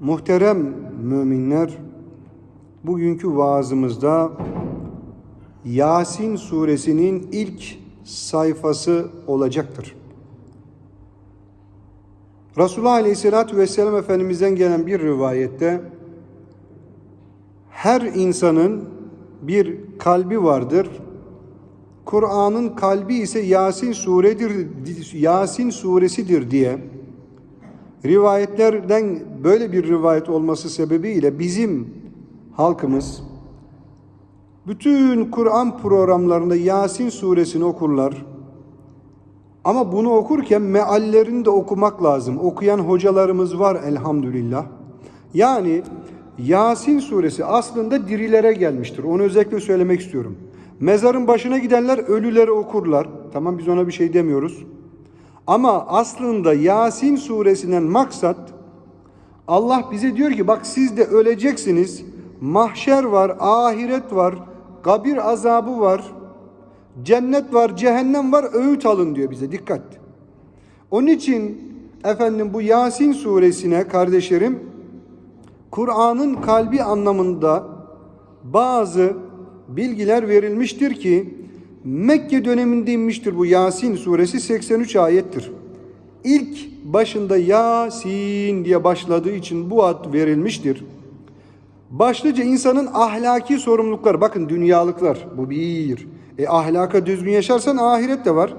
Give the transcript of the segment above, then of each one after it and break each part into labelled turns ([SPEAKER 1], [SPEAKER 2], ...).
[SPEAKER 1] Muhterem müminler, bugünkü vaazımızda Yasin suresinin ilk sayfası olacaktır. Resulullah Aleyhisselatü Vesselam Efendimiz'den gelen bir rivayette her insanın bir kalbi vardır. Kur'an'ın kalbi ise Yasin suredir, Yasin suresidir diye rivayetlerden böyle bir rivayet olması sebebiyle bizim halkımız bütün Kur'an programlarında Yasin suresini okurlar. Ama bunu okurken meallerini de okumak lazım. Okuyan hocalarımız var elhamdülillah. Yani Yasin suresi aslında dirilere gelmiştir. Onu özellikle söylemek istiyorum. Mezarın başına gidenler ölüleri okurlar. Tamam biz ona bir şey demiyoruz. Ama aslında Yasin suresinden maksat Allah bize diyor ki bak siz de öleceksiniz. Mahşer var, ahiret var, kabir azabı var, cennet var, cehennem var, öğüt alın diyor bize. Dikkat. Onun için efendim bu Yasin suresine kardeşlerim Kur'an'ın kalbi anlamında bazı bilgiler verilmiştir ki Mekke döneminde inmiştir bu Yasin suresi 83 ayettir. İlk başında Yasin diye başladığı için bu ad verilmiştir. Başlıca insanın ahlaki sorumluluklar, bakın dünyalıklar bu bir. E ahlaka düzgün yaşarsan ahiret de var.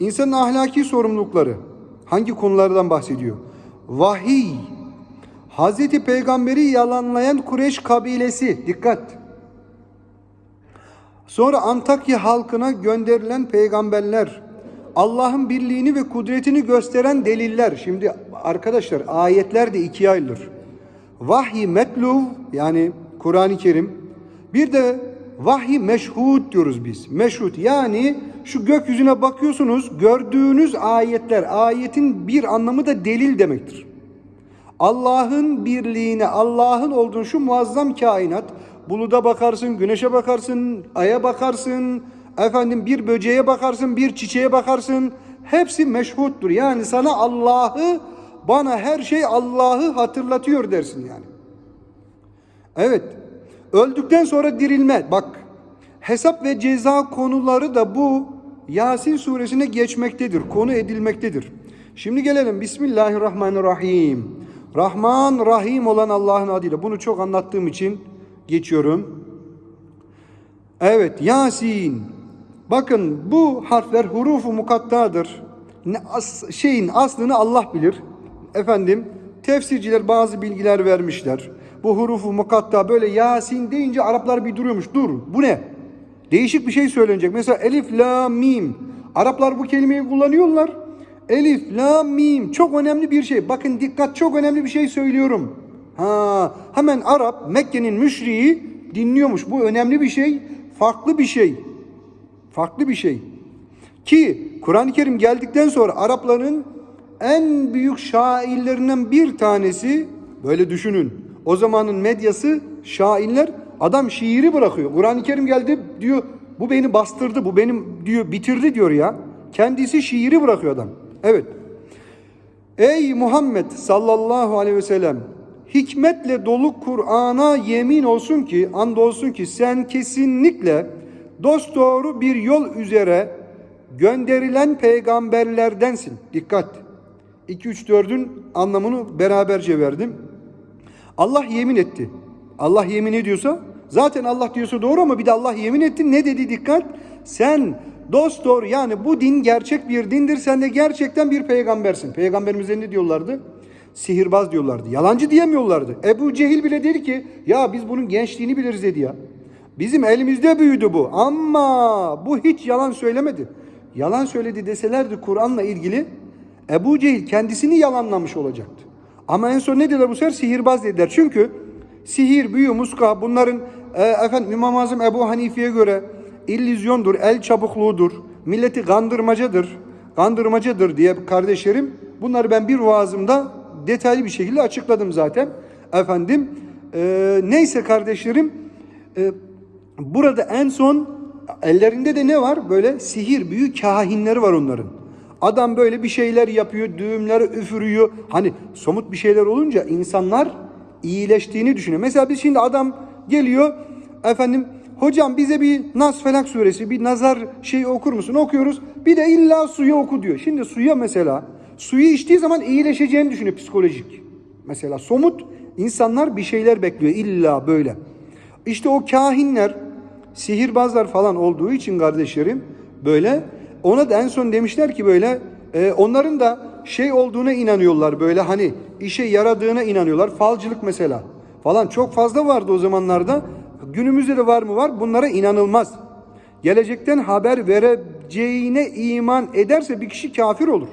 [SPEAKER 1] İnsanın ahlaki sorumlulukları hangi konulardan bahsediyor? Vahiy, Hazreti Peygamberi yalanlayan Kureyş kabilesi, dikkat. Sonra Antakya halkına gönderilen peygamberler, Allah'ın birliğini ve kudretini gösteren deliller. Şimdi arkadaşlar ayetler de ikiye ayrılır. Vahyi metluv yani Kur'an-ı Kerim. Bir de vahyi meşhud diyoruz biz. Meşhud yani şu gökyüzüne bakıyorsunuz gördüğünüz ayetler. Ayetin bir anlamı da delil demektir. Allah'ın birliğine, Allah'ın olduğunu şu muazzam kainat Buluda bakarsın, güneşe bakarsın, aya bakarsın, efendim bir böceğe bakarsın, bir çiçeğe bakarsın. Hepsi meşhuttur. Yani sana Allah'ı, bana her şey Allah'ı hatırlatıyor dersin yani. Evet. Öldükten sonra dirilme. Bak. Hesap ve ceza konuları da bu Yasin suresine geçmektedir. Konu edilmektedir. Şimdi gelelim. Bismillahirrahmanirrahim. Rahman, Rahim olan Allah'ın adıyla. Bunu çok anlattığım için geçiyorum. Evet Yasin. Bakın bu harfler hurufu mukattadır. As, şeyin aslını Allah bilir. Efendim tefsirciler bazı bilgiler vermişler. Bu hurufu mukatta böyle Yasin deyince Araplar bir duruyormuş. Dur bu ne? Değişik bir şey söylenecek. Mesela elif, la, mim. Araplar bu kelimeyi kullanıyorlar. Elif, la, mim. Çok önemli bir şey. Bakın dikkat çok önemli bir şey söylüyorum. Ha, hemen Arap Mekke'nin müşriği dinliyormuş. Bu önemli bir şey, farklı bir şey. Farklı bir şey. Ki Kur'an-ı Kerim geldikten sonra Arapların en büyük şairlerinden bir tanesi böyle düşünün. O zamanın medyası şairler adam şiiri bırakıyor. Kur'an-ı Kerim geldi diyor bu beni bastırdı, bu benim diyor bitirdi diyor ya. Kendisi şiiri bırakıyor adam. Evet. Ey Muhammed sallallahu aleyhi ve sellem hikmetle dolu Kur'an'a yemin olsun ki, andolsun ki sen kesinlikle dost doğru bir yol üzere gönderilen peygamberlerdensin. Dikkat. 2 3 4'ün anlamını beraberce verdim. Allah yemin etti. Allah yemin ediyorsa zaten Allah diyorsa doğru ama bir de Allah yemin etti. Ne dedi dikkat? Sen dost doğru yani bu din gerçek bir dindir. Sen de gerçekten bir peygambersin. Peygamberimize ne diyorlardı? Sihirbaz diyorlardı. Yalancı diyemiyorlardı. Ebu Cehil bile dedi ki ya biz bunun gençliğini biliriz dedi ya. Bizim elimizde büyüdü bu ama bu hiç yalan söylemedi. Yalan söyledi deselerdi Kur'an'la ilgili Ebu Cehil kendisini yalanlamış olacaktı. Ama en son ne dediler bu sefer? Sihirbaz dediler. Çünkü sihir, büyü, muska bunların e, efendim İmam Azam Ebu Hanife'ye göre illüzyondur, el çabukluğudur, milleti kandırmacadır, kandırmacadır diye kardeşlerim bunları ben bir vaazımda detaylı bir şekilde açıkladım zaten. Efendim e, neyse kardeşlerim e, burada en son ellerinde de ne var? Böyle sihir, büyü kahinleri var onların. Adam böyle bir şeyler yapıyor, düğümleri üfürüyor. Hani somut bir şeyler olunca insanlar iyileştiğini düşünüyor. Mesela biz şimdi adam geliyor efendim hocam bize bir Nas Felak suresi bir nazar şeyi okur musun? Okuyoruz. Bir de illa suyu oku diyor. Şimdi suya mesela suyu içtiği zaman iyileşeceğini düşünüyor psikolojik. Mesela somut insanlar bir şeyler bekliyor illa böyle. İşte o kahinler, sihirbazlar falan olduğu için kardeşlerim böyle ona da en son demişler ki böyle e, onların da şey olduğuna inanıyorlar böyle hani işe yaradığına inanıyorlar. Falcılık mesela falan çok fazla vardı o zamanlarda. Günümüzde de var mı var? Bunlara inanılmaz. Gelecekten haber vereceğine iman ederse bir kişi kafir olur.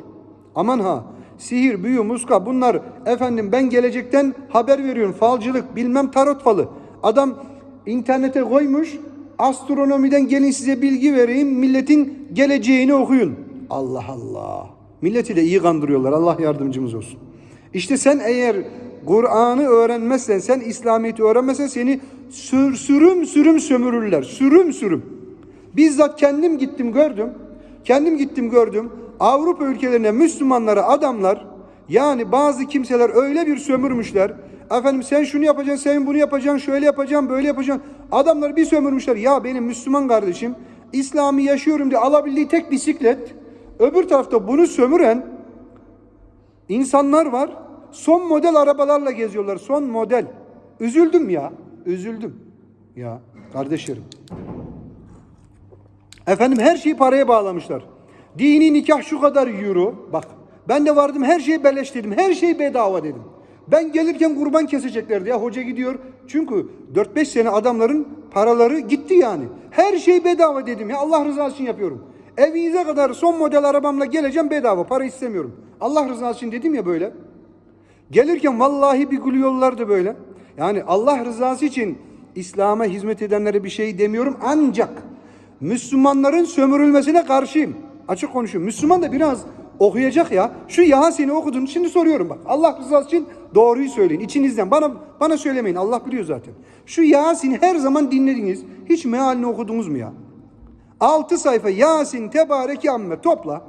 [SPEAKER 1] Aman ha sihir, büyü, muska bunlar efendim ben gelecekten haber veriyorum. Falcılık bilmem tarot falı. Adam internete koymuş astronomiden gelin size bilgi vereyim milletin geleceğini okuyun. Allah Allah. Milleti de iyi kandırıyorlar. Allah yardımcımız olsun. İşte sen eğer Kur'an'ı öğrenmezsen, sen İslamiyet'i öğrenmezsen seni sür, sürüm sürüm sömürürler. Sürüm sürüm. Bizzat kendim gittim gördüm. Kendim gittim gördüm. Avrupa ülkelerine Müslümanlara adamlar yani bazı kimseler öyle bir sömürmüşler. Efendim sen şunu yapacaksın, sen bunu yapacaksın, şöyle yapacaksın, böyle yapacaksın. Adamlar bir sömürmüşler. Ya benim Müslüman kardeşim İslam'ı yaşıyorum diye alabildiği tek bisiklet. Öbür tarafta bunu sömüren insanlar var. Son model arabalarla geziyorlar. Son model. Üzüldüm ya. Üzüldüm. Ya kardeşlerim. Efendim her şeyi paraya bağlamışlar. Dini nikah şu kadar euro. Bak ben de vardım her şeyi beleş dedim. Her şey bedava dedim. Ben gelirken kurban keseceklerdi ya hoca gidiyor. Çünkü 4-5 sene adamların paraları gitti yani. Her şey bedava dedim ya Allah rızası için yapıyorum. Evinize kadar son model arabamla geleceğim bedava para istemiyorum. Allah rızası için dedim ya böyle. Gelirken vallahi bir gülüyorlardı böyle. Yani Allah rızası için İslam'a hizmet edenlere bir şey demiyorum ancak Müslümanların sömürülmesine karşıyım. Açık konuşuyorum. Müslüman da biraz okuyacak ya. Şu Yasin'i okudun. Şimdi soruyorum bak. Allah rızası için doğruyu söyleyin. İçinizden. Bana bana söylemeyin. Allah biliyor zaten. Şu Yasin'i her zaman dinlediniz. Hiç mealini okudunuz mu ya? 6 sayfa Yasin Tebareki Amme topla.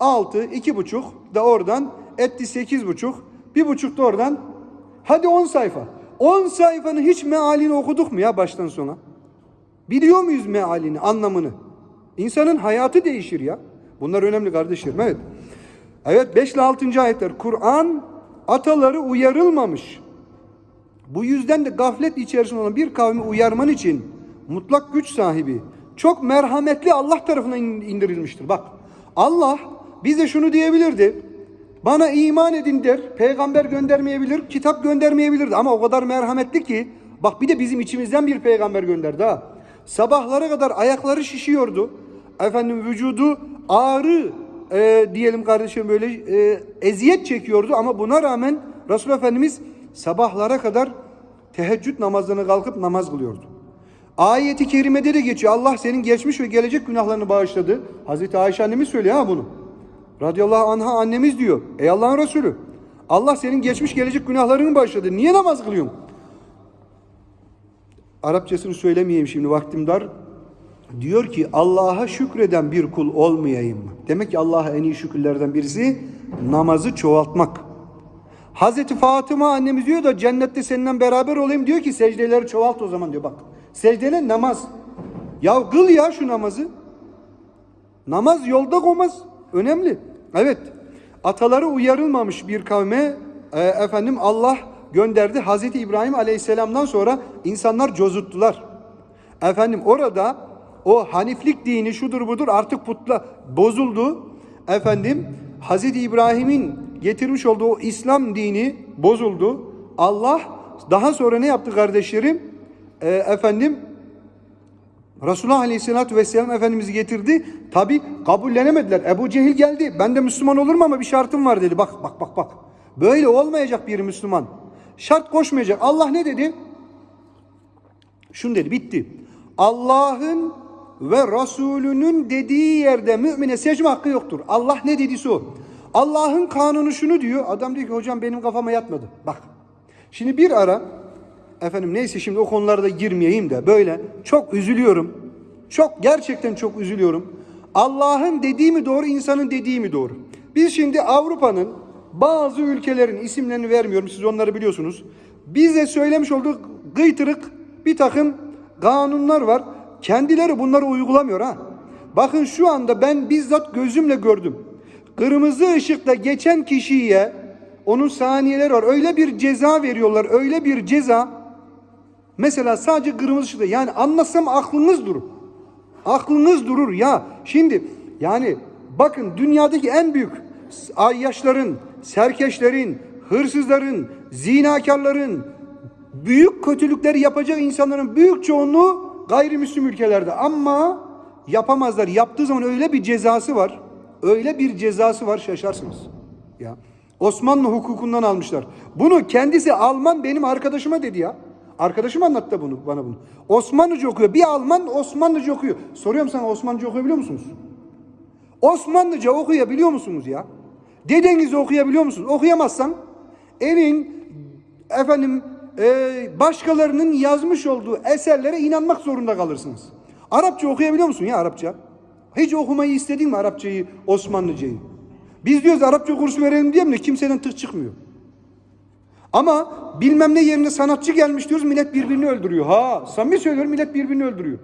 [SPEAKER 1] 6, iki buçuk da oradan etti sekiz buçuk. Bir buçuk da oradan. Hadi 10 sayfa. 10 sayfanın hiç mealini okuduk mu ya baştan sona? Biliyor muyuz mealini, anlamını? İnsanın hayatı değişir ya. Bunlar önemli kardeşlerim. Evet. Evet 5 ile 6. ayetler. Kur'an ataları uyarılmamış. Bu yüzden de gaflet içerisinde olan bir kavmi uyarman için mutlak güç sahibi, çok merhametli Allah tarafından indirilmiştir. Bak Allah bize şunu diyebilirdi. Bana iman edin der. Peygamber göndermeyebilir, kitap göndermeyebilirdi. Ama o kadar merhametli ki bak bir de bizim içimizden bir peygamber gönderdi ha. Sabahlara kadar ayakları şişiyordu. Efendim vücudu ağrı e, diyelim kardeşim böyle e, eziyet çekiyordu ama buna rağmen Resul Efendimiz sabahlara kadar teheccüd namazlarına kalkıp namaz kılıyordu. Ayeti kerimede de geçiyor. Allah senin geçmiş ve gelecek günahlarını bağışladı. Hazreti Ayşe annemiz söylüyor ha bunu. Radıyallahu anha annemiz diyor. Ey Allah'ın Resulü. Allah senin geçmiş gelecek günahlarını bağışladı. Niye namaz kılıyorsun? Arapçasını söylemeyeyim şimdi vaktim dar. Diyor ki Allah'a şükreden bir kul olmayayım mı? Demek ki Allah'a en iyi şükürlerden birisi namazı çoğaltmak. Hazreti Fatıma annemiz diyor da cennette seninle beraber olayım diyor ki secdeleri çoğalt o zaman diyor bak. Secdeler namaz. Ya kıl ya şu namazı. Namaz yolda olmaz. Önemli. Evet. Ataları uyarılmamış bir kavme e, efendim Allah gönderdi. Hazreti İbrahim Aleyhisselam'dan sonra insanlar cozuttular. Efendim orada o Haniflik dini şudur budur artık putla bozuldu. Efendim Hazreti İbrahim'in getirmiş olduğu o İslam dini bozuldu. Allah daha sonra ne yaptı kardeşlerim? E, efendim Resulullah Aleyhisselatü Vesselam Efendimiz'i getirdi. Tabi kabullenemediler. Ebu Cehil geldi. Ben de Müslüman olurum ama bir şartım var dedi. Bak bak bak bak. Böyle olmayacak bir Müslüman. Şart koşmayacak. Allah ne dedi? Şunu dedi bitti. Allah'ın ve Resulünün dediği yerde mümine secme hakkı yoktur. Allah ne dediyse o. Allah'ın kanunu şunu diyor. Adam diyor ki hocam benim kafama yatmadı. Bak. Şimdi bir ara efendim neyse şimdi o konularda girmeyeyim de böyle çok üzülüyorum. Çok gerçekten çok üzülüyorum. Allah'ın dediği mi doğru, insanın dediği mi doğru? Biz şimdi Avrupa'nın bazı ülkelerin isimlerini vermiyorum siz onları biliyorsunuz. Bize söylemiş olduğu gıytırık bir takım kanunlar var. Kendileri bunları uygulamıyor ha. Bakın şu anda ben bizzat gözümle gördüm. Kırmızı ışıkta geçen kişiye onun saniyeleri var. Öyle bir ceza veriyorlar. Öyle bir ceza. Mesela sadece kırmızı ışıkta. Yani anlasam aklınız durur. Aklınız durur ya. Şimdi yani bakın dünyadaki en büyük ayyaşların, serkeşlerin, hırsızların, zinakarların, büyük kötülükleri yapacak insanların büyük çoğunluğu gayrimüslim ülkelerde. Ama yapamazlar. Yaptığı zaman öyle bir cezası var. Öyle bir cezası var şaşarsınız. Ya Osmanlı hukukundan almışlar. Bunu kendisi Alman benim arkadaşıma dedi ya. Arkadaşım anlattı bunu bana bunu. Osmanlıca okuyor. Bir Alman Osmanlıca okuyor. Soruyorum sana Osmanlıca okuyabiliyor musunuz? Osmanlıca okuyabiliyor musunuz ya? Dedenizi okuyabiliyor musunuz? Okuyamazsan evin efendim e, başkalarının yazmış olduğu eserlere inanmak zorunda kalırsınız. Arapça okuyabiliyor musun ya Arapça? Hiç okumayı istedin mi Arapçayı, Osmanlıcayı? Biz diyoruz Arapça kursu verelim diye mi kimsenin tık çıkmıyor. Ama bilmem ne yerine sanatçı gelmiş diyoruz millet birbirini öldürüyor. Ha samimi söylüyorum millet birbirini öldürüyor.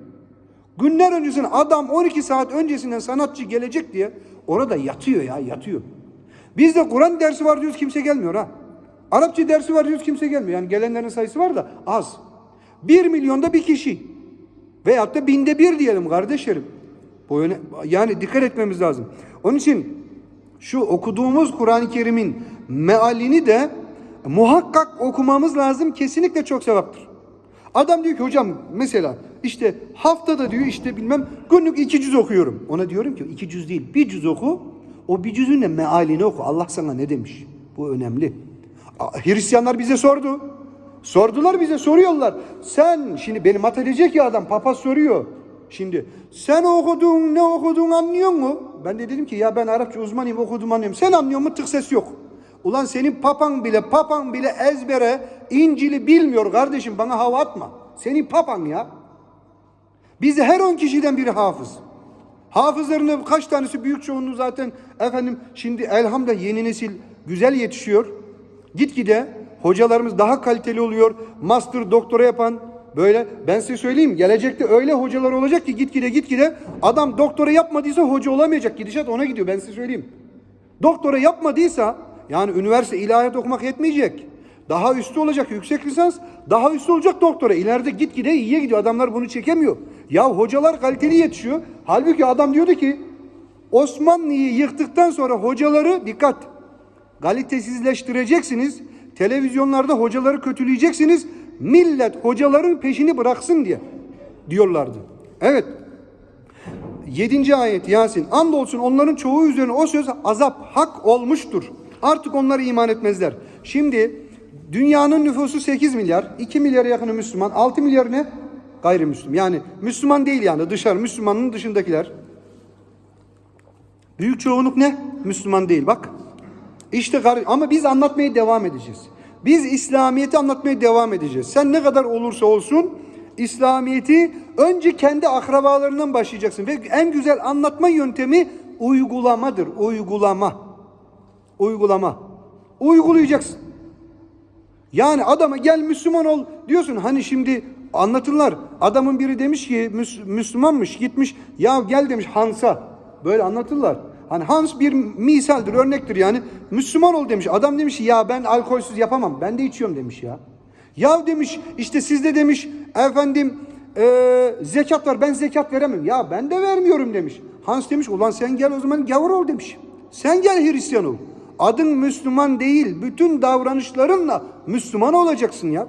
[SPEAKER 1] Günler öncesinde adam 12 saat öncesinden sanatçı gelecek diye orada yatıyor ya yatıyor. Bizde Kur'an dersi var diyoruz kimse gelmiyor ha. Arapça dersi var diyoruz kimse gelmiyor. Yani gelenlerin sayısı var da az. Bir milyonda bir kişi. Veyahut da binde bir diyelim kardeşlerim. Bu öne, yani dikkat etmemiz lazım. Onun için şu okuduğumuz Kur'an-ı Kerim'in mealini de muhakkak okumamız lazım. Kesinlikle çok sevaptır. Adam diyor ki hocam mesela işte haftada diyor işte bilmem günlük iki cüz okuyorum. Ona diyorum ki iki cüz değil bir cüz oku. O bir cüzün de mealini oku. Allah sana ne demiş? Bu önemli. Hristiyanlar bize sordu. Sordular bize soruyorlar. Sen şimdi beni mat edecek ya adam papaz soruyor. Şimdi sen okudun ne okudun anlıyor mu? Ben de dedim ki ya ben Arapça uzmanıyım okudum anlıyorum. Sen anlıyor mu? Tık ses yok. Ulan senin papan bile papan bile ezbere İncil'i bilmiyor kardeşim bana hava atma. Senin papan ya. Bizde her on kişiden biri hafız. Hafızların kaç tanesi büyük çoğunluğu zaten efendim şimdi elhamdülillah yeni nesil güzel yetişiyor. Gitgide hocalarımız daha kaliteli oluyor. Master doktora yapan böyle ben size söyleyeyim gelecekte öyle hocalar olacak ki gitgide gitgide adam doktora yapmadıysa hoca olamayacak. Gidişat ona gidiyor ben size söyleyeyim. Doktora yapmadıysa yani üniversite ilahiyat okumak yetmeyecek. Daha üstü olacak yüksek lisans, daha üstü olacak doktora. İleride gitgide iyiye gidiyor. Adamlar bunu çekemiyor. Ya hocalar kaliteli yetişiyor. Halbuki adam diyordu ki Osmanlı'yı yıktıktan sonra hocaları dikkat kalitesizleştireceksiniz. Televizyonlarda hocaları kötüleyeceksiniz. Millet hocaların peşini bıraksın diye diyorlardı. Evet. Yedinci ayet Yasin. Andolsun onların çoğu üzerine o söz azap hak olmuştur. Artık onlar iman etmezler. Şimdi dünyanın nüfusu 8 milyar. 2 milyara yakını Müslüman. 6 milyar ne? Gayrimüslim. Yani Müslüman değil yani dışarı Müslümanın dışındakiler. Büyük çoğunluk ne? Müslüman değil bak. İşte ama biz anlatmaya devam edeceğiz. Biz İslamiyet'i anlatmaya devam edeceğiz. Sen ne kadar olursa olsun İslamiyet'i önce kendi akrabalarından başlayacaksın. Ve en güzel anlatma yöntemi uygulamadır. Uygulama. Uygulama. Uygulayacaksın. Yani adama gel Müslüman ol diyorsun. Hani şimdi anlatırlar. Adamın biri demiş ki Müslümanmış gitmiş. Ya gel demiş Hans'a. Böyle anlatırlar. Hani Hans bir misaldir, örnektir yani. Müslüman ol demiş. Adam demiş ya ben alkolsüz yapamam. Ben de içiyorum demiş ya. Ya demiş işte sizde demiş efendim e, zekat var ben zekat veremem. Ya ben de vermiyorum demiş. Hans demiş ulan sen gel o zaman gavur ol demiş. Sen gel Hristiyan ol. Adın Müslüman değil. Bütün davranışlarınla Müslüman olacaksın ya.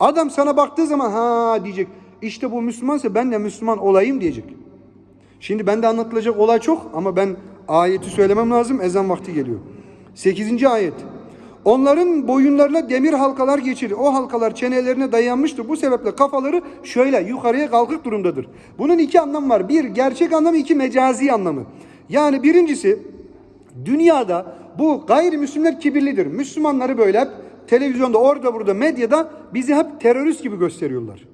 [SPEAKER 1] Adam sana baktığı zaman ha diyecek. İşte bu Müslümansa ben de Müslüman olayım diyecek. Şimdi bende anlatılacak olay çok ama ben ayeti söylemem lazım. Ezan vakti geliyor. 8. ayet. Onların boyunlarına demir halkalar geçirir. O halkalar çenelerine dayanmıştır. Bu sebeple kafaları şöyle yukarıya kalkık durumdadır. Bunun iki anlamı var. Bir gerçek anlamı, iki mecazi anlamı. Yani birincisi dünyada bu gayrimüslimler kibirlidir. Müslümanları böyle hep televizyonda orada burada medyada bizi hep terörist gibi gösteriyorlar.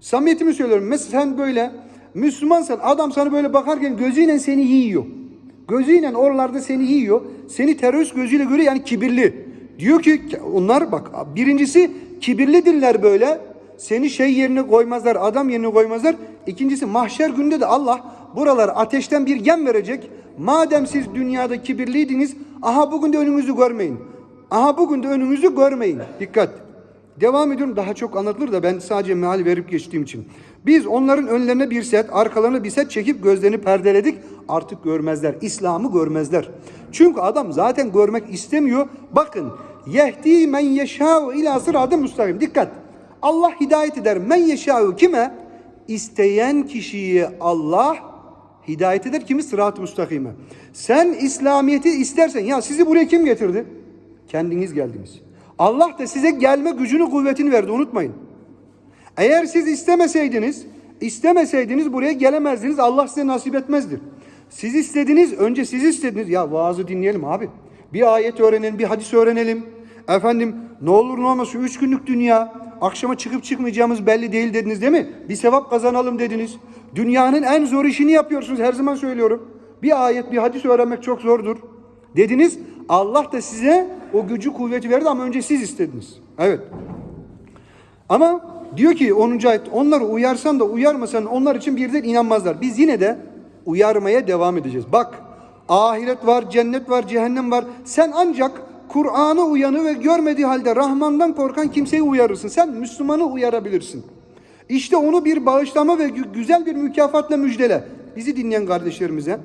[SPEAKER 1] Samimiyetimi söylüyorum. Mesela sen böyle Müslümansan adam sana böyle bakarken gözüyle seni yiyor. Gözüyle oralarda seni yiyor. Seni terörist gözüyle görüyor yani kibirli. Diyor ki onlar bak birincisi kibirlidirler böyle. Seni şey yerine koymazlar, adam yerine koymazlar. İkincisi mahşer günde de Allah buralar ateşten bir gem verecek. Madem siz dünyada kibirliydiniz, aha bugün de önünüzü görmeyin. Aha bugün de önünüzü görmeyin. Dikkat. Devam ediyorum daha çok anlatılır da ben sadece meal verip geçtiğim için. Biz onların önlerine bir set, arkalarına bir set çekip gözlerini perdeledik. Artık görmezler. İslam'ı görmezler. Çünkü adam zaten görmek istemiyor. Bakın. Yehdi men yeşâ'u ilâ sıratı müstakim. Dikkat. Allah hidayet eder. Men yeşâ'u kime? İsteyen kişiyi Allah hidayet eder. Kimi? Sırat-ı müstakime. Sen İslamiyet'i istersen ya sizi buraya kim getirdi? Kendiniz geldiniz. Allah da size gelme gücünü kuvvetini verdi unutmayın. Eğer siz istemeseydiniz, istemeseydiniz buraya gelemezdiniz. Allah size nasip etmezdi. Siz istediniz, önce siz istediniz. Ya vaazı dinleyelim abi. Bir ayet öğrenelim, bir hadis öğrenelim. Efendim ne olur ne olmaz şu üç günlük dünya. Akşama çıkıp çıkmayacağımız belli değil dediniz değil mi? Bir sevap kazanalım dediniz. Dünyanın en zor işini yapıyorsunuz her zaman söylüyorum. Bir ayet, bir hadis öğrenmek çok zordur. Dediniz Allah da size o gücü kuvveti verdi ama önce siz istediniz. Evet. Ama diyor ki 10. ayet onları uyarsan da uyarmasan onlar için birden inanmazlar. Biz yine de uyarmaya devam edeceğiz. Bak ahiret var, cennet var, cehennem var. Sen ancak Kur'an'ı uyanı ve görmediği halde Rahman'dan korkan kimseyi uyarırsın. Sen Müslümanı uyarabilirsin. İşte onu bir bağışlama ve gü- güzel bir mükafatla müjdele. Bizi dinleyen kardeşlerimize.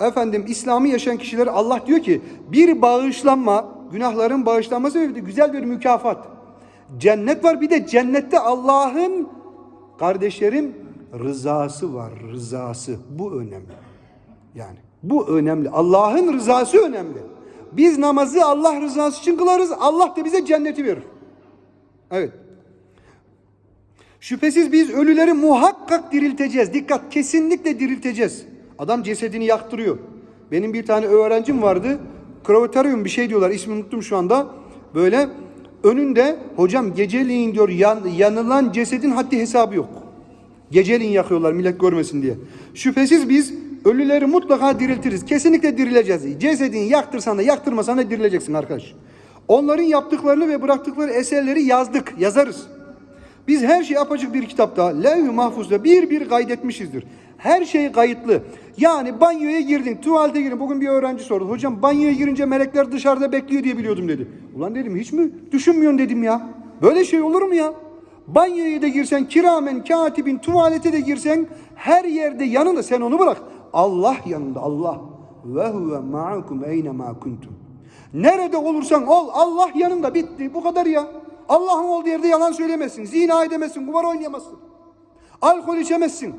[SPEAKER 1] Efendim İslam'ı yaşayan kişiler Allah diyor ki bir bağışlanma, günahların bağışlanması ve güzel bir mükafat. Cennet var bir de cennette Allah'ın kardeşlerim rızası var, rızası. Bu önemli. Yani bu önemli. Allah'ın rızası önemli. Biz namazı Allah rızası için kılarız. Allah da bize cenneti verir. Evet. Şüphesiz biz ölüleri muhakkak dirilteceğiz. Dikkat kesinlikle dirilteceğiz. Adam cesedini yaktırıyor. Benim bir tane öğrencim vardı. Kravataryum bir şey diyorlar. İsmini unuttum şu anda. Böyle önünde hocam geceliğin diyor yan, yanılan cesedin haddi hesabı yok. Geceliğin yakıyorlar millet görmesin diye. Şüphesiz biz ölüleri mutlaka diriltiriz. Kesinlikle dirileceğiz. Cesedini yaktırsan da yaktırmasan da dirileceksin arkadaş. Onların yaptıklarını ve bıraktıkları eserleri yazdık, yazarız. Biz her şeyi apaçık bir kitapta, levh-i mahfuzda bir bir kaydetmişizdir. Her şey kayıtlı. Yani banyoya girdin, tuvalete girdin. Bugün bir öğrenci sordu. Hocam banyoya girince melekler dışarıda bekliyor diye biliyordum dedi. Ulan dedim hiç mi düşünmüyorsun dedim ya. Böyle şey olur mu ya? Banyoya da girsen, kiramen, katibin, tuvalete de girsen her yerde yanında sen onu bırak. Allah yanında Allah. Ve huve ma'akum eyne ma kuntum. Nerede olursan ol Allah yanında bitti. Bu kadar ya. Allah'ın olduğu yerde yalan söyleyemezsin. Zina edemezsin. Kumar oynayamazsın. Alkol içemezsin.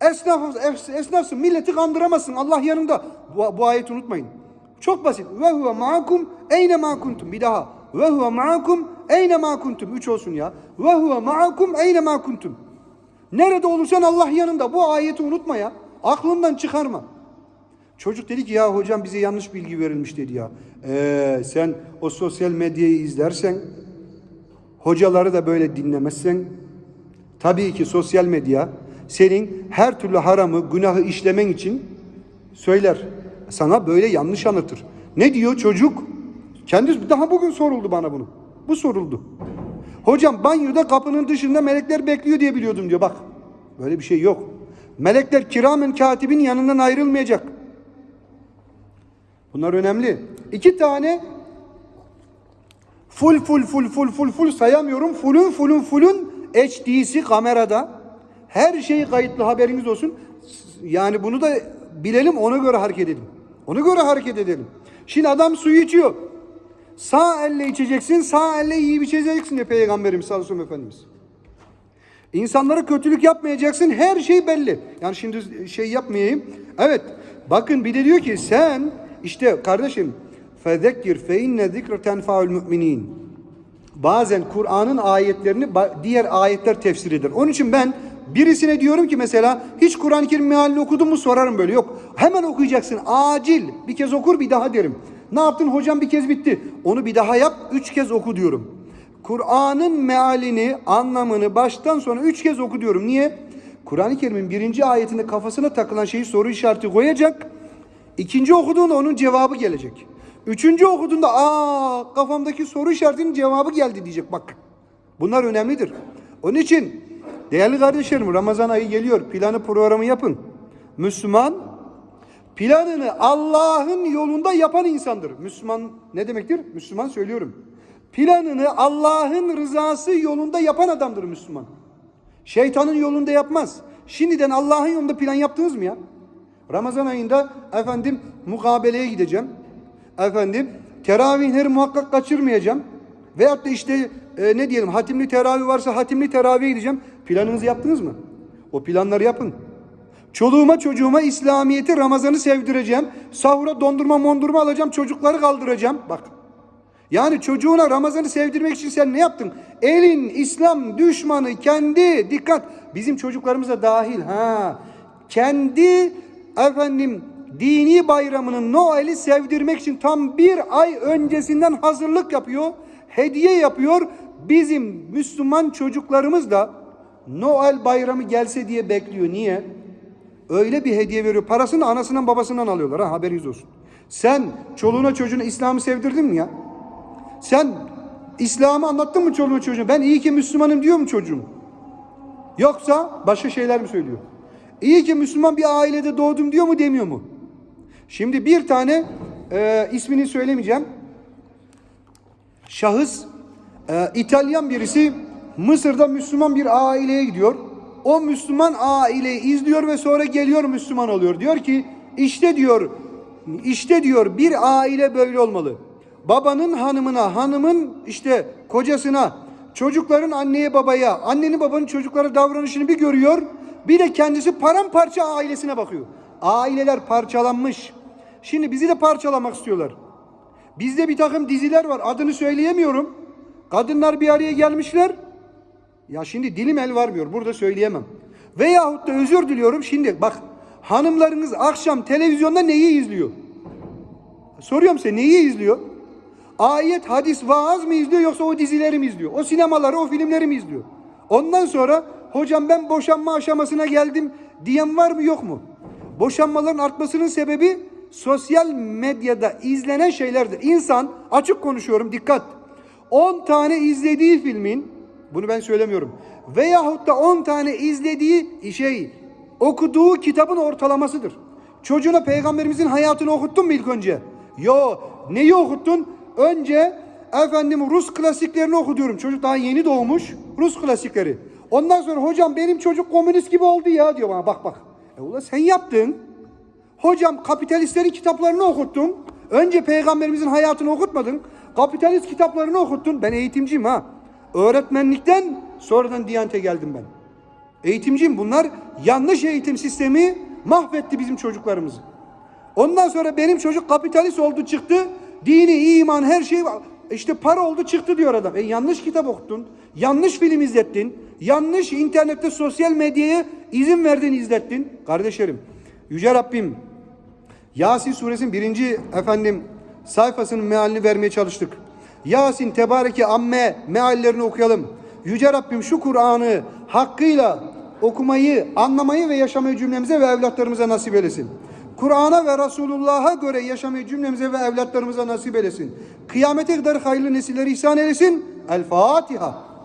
[SPEAKER 1] Esnaf, esnafsın. Milleti kandıramazsın. Allah yanında. Bu, bu ayeti unutmayın. Çok basit. Ve huve ma'akum eyne ma kuntum. Bir daha. Ve huve ma'akum eyne ma kuntum. Üç olsun ya. Ve huve ma'akum eyne ma kuntum. Nerede olursan Allah yanında. Bu ayeti unutma ya. Aklından çıkarma. Çocuk dedi ki ya hocam bize yanlış bilgi verilmiş dedi ya. Ee, sen o sosyal medyayı izlersen, hocaları da böyle dinlemezsen, tabii ki sosyal medya senin her türlü haramı, günahı işlemen için söyler. Sana böyle yanlış anlatır. Ne diyor çocuk? Kendisi daha bugün soruldu bana bunu. Bu soruldu. Hocam banyoda kapının dışında melekler bekliyor diye biliyordum diyor. Bak böyle bir şey yok. Melekler kiramen katibin yanından ayrılmayacak. Bunlar önemli. İki tane full full full full full full sayamıyorum. Fullün fullün fullün HD'si kamerada. Her şey kayıtlı haberiniz olsun. Yani bunu da bilelim ona göre hareket edelim. Ona göre hareket edelim. Şimdi adam suyu içiyor. Sağ elle içeceksin, sağ elle yiyip içeceksin diyor Peygamberimiz sallallahu aleyhi ve Efendimiz. İnsanlara kötülük yapmayacaksın. Her şey belli. Yani şimdi şey yapmayayım. Evet. Bakın bir de diyor ki sen işte kardeşim fezekkir fe inne zikre tenfaul müminin. Bazen Kur'an'ın ayetlerini diğer ayetler tefsir eder. Onun için ben birisine diyorum ki mesela hiç Kur'an-ı Kerim mealini okudun mu sorarım böyle. Yok. Hemen okuyacaksın. Acil. Bir kez okur bir daha derim. Ne yaptın hocam bir kez bitti. Onu bir daha yap. Üç kez oku diyorum. Kur'an'ın mealini, anlamını baştan sona üç kez oku diyorum. Niye? Kur'an-ı Kerim'in birinci ayetinde kafasına takılan şeyi soru işareti koyacak. İkinci okuduğunda onun cevabı gelecek. Üçüncü okuduğunda aa kafamdaki soru işaretinin cevabı geldi diyecek bak. Bunlar önemlidir. Onun için değerli kardeşlerim Ramazan ayı geliyor. Planı programı yapın. Müslüman planını Allah'ın yolunda yapan insandır. Müslüman ne demektir? Müslüman söylüyorum. Planını Allah'ın rızası yolunda yapan adamdır Müslüman. Şeytanın yolunda yapmaz. Şimdiden Allah'ın yolunda plan yaptınız mı ya? Ramazan ayında efendim mukabeleye gideceğim. Efendim teravihleri muhakkak kaçırmayacağım. Veyahut da işte e, ne diyelim hatimli teravih varsa hatimli teravihe gideceğim. Planınızı yaptınız mı? O planları yapın. Çoluğuma çocuğuma İslamiyet'i Ramazan'ı sevdireceğim. Sahura dondurma mondurma alacağım. Çocukları kaldıracağım. Bak. Yani çocuğuna Ramazan'ı sevdirmek için sen ne yaptın? Elin İslam düşmanı kendi dikkat bizim çocuklarımız da dahil ha. Kendi efendim dini bayramının Noel'i sevdirmek için tam bir ay öncesinden hazırlık yapıyor. Hediye yapıyor. Bizim Müslüman çocuklarımız da Noel bayramı gelse diye bekliyor. Niye? Öyle bir hediye veriyor. Parasını anasından babasından alıyorlar ha haberiniz olsun. Sen çoluğuna çocuğuna İslam'ı sevdirdin mi ya? Sen İslam'ı anlattın mı çoluğuna çocuğuna? Ben iyi ki Müslümanım diyor mu çocuğum? Yoksa başka şeyler mi söylüyor? İyi ki Müslüman bir ailede doğdum diyor mu demiyor mu? Şimdi bir tane e, ismini söylemeyeceğim. Şahıs e, İtalyan birisi Mısır'da Müslüman bir aileye gidiyor. O Müslüman aileyi izliyor ve sonra geliyor Müslüman oluyor. Diyor ki işte diyor işte diyor bir aile böyle olmalı. Babanın hanımına, hanımın işte kocasına, çocukların anneye babaya, annenin babanın çocuklara davranışını bir görüyor. Bir de kendisi paramparça ailesine bakıyor. Aileler parçalanmış. Şimdi bizi de parçalamak istiyorlar. Bizde bir takım diziler var. Adını söyleyemiyorum. Kadınlar bir araya gelmişler. Ya şimdi dilim el varmıyor. Burada söyleyemem. Veyahut da özür diliyorum. Şimdi bak hanımlarınız akşam televizyonda neyi izliyor? Soruyorum size neyi izliyor? Ayet, hadis, vaaz mı izliyor yoksa o dizileri mi izliyor? O sinemaları, o filmleri mi izliyor? Ondan sonra hocam ben boşanma aşamasına geldim diyen var mı yok mu? Boşanmaların artmasının sebebi sosyal medyada izlenen şeylerdir. İnsan açık konuşuyorum dikkat. 10 tane izlediği filmin bunu ben söylemiyorum. Veyahut da 10 tane izlediği şey okuduğu kitabın ortalamasıdır. Çocuğuna peygamberimizin hayatını okuttun mu ilk önce? Yo. Neyi okuttun? Önce efendim Rus klasiklerini okutuyorum. Çocuk daha yeni doğmuş. Rus klasikleri. Ondan sonra hocam benim çocuk komünist gibi oldu ya diyor bana. Bak bak. E ulan sen yaptın. Hocam kapitalistlerin kitaplarını okuttun. Önce peygamberimizin hayatını okutmadın. Kapitalist kitaplarını okuttun. Ben eğitimciyim ha. Öğretmenlikten sonradan Diyanet'e geldim ben. Eğitimciyim. Bunlar yanlış eğitim sistemi mahvetti bizim çocuklarımızı. Ondan sonra benim çocuk kapitalist oldu çıktı. Dini, iman her şey işte para oldu çıktı diyor adam. E yanlış kitap okuttun. Yanlış film izlettin. Yanlış internette sosyal medyaya izin verdin izlettin. Kardeşlerim Yüce Rabbim Yasin suresinin birinci efendim sayfasının mealini vermeye çalıştık. Yasin tebareki amme meallerini okuyalım. Yüce Rabbim şu Kur'an'ı hakkıyla okumayı, anlamayı ve yaşamayı cümlemize ve evlatlarımıza nasip eylesin. Kur'an'a ve Resulullah'a göre yaşamayı cümlemize ve evlatlarımıza nasip eylesin. Kıyamete kadar hayırlı nesilleri ihsan eylesin. El Fatiha.